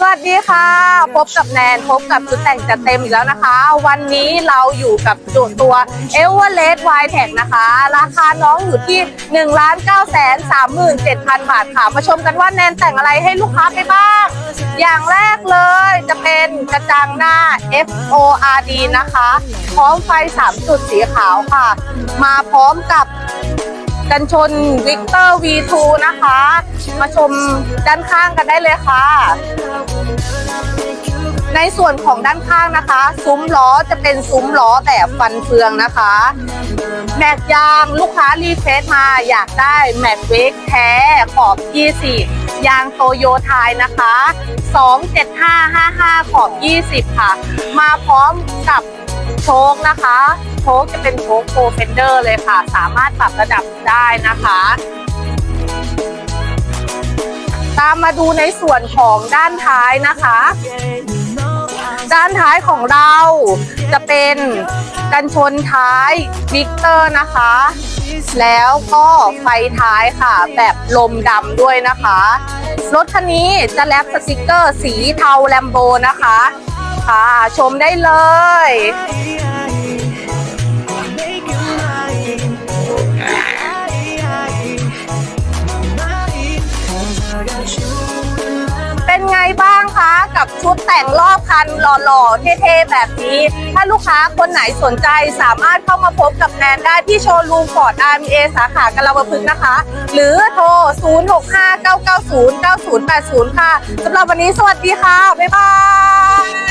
สวัสดีค่ะ พบกับแนนพบกับชุดแต่งจัดเต็มอีกแล้วนะคะ วันนี้เราอยู่กับจุดตัว e v e r e s t w i t e c นะคะ ราคาน้องอยู่ที่1 9 3 7 0 0 0บาทค่ะ มาชมกันว่าแนนแต่งอะไรให้ลูกค้าไปบ้าง อย่างแรกเลยจะเป็นกระจังหน้า F O R D นะคะ พร้อมไฟ 3 จุดสีขาวค่ะ มาพร้อมกับ กันชนวิกเตอร์ V2 นะคะ มาชมด้านข้างกันได้เลยค่ะ ในส่วนของด้านข้างนะคะ ซุ้มล้อจะเป็นซุ้มล้อแบบฟันเฟืองนะคะ แม็กยางลูกค้ารีเฟซมาอยากได้แม็กเวกแท้ขอบ20 ยางโตโยไทยนะคะ 27555 ขอบ 20 ค่ะ มาพร้อมกับโชคนะคะ โชคจะเป็นโชคโปรเฟนเดอร์เลยค่ะ สามารถปรับระดับได้นะคะ ตามมาดูในส่วนของด้านท้ายนะคะ ด้านท้ายของเราจะเป็นกันชนท้ายวิกเตอร์นะคะ แล้วก็ไฟท้ายค่ะ แบบลมดำด้วยนะคะ รถคันนี้จะแลบสติกเกอร์สีเทาแลมโบนะคะ ค่ะ ชมได้เลย กับชุดแต่งรอบคันหล่อๆเท่ๆแบบนี้ ถ้าลูกค้าคนไหนสนใจสามารถเข้ามาพบกับแนนได้ที่โชว์รูมฟอร์ดอาร์เอสาขากลาวพึกนะคะ หรือโทร 0659909080 ค่ะสำหรับวันนี้สวัสดีค่ะ บ๊ายบาย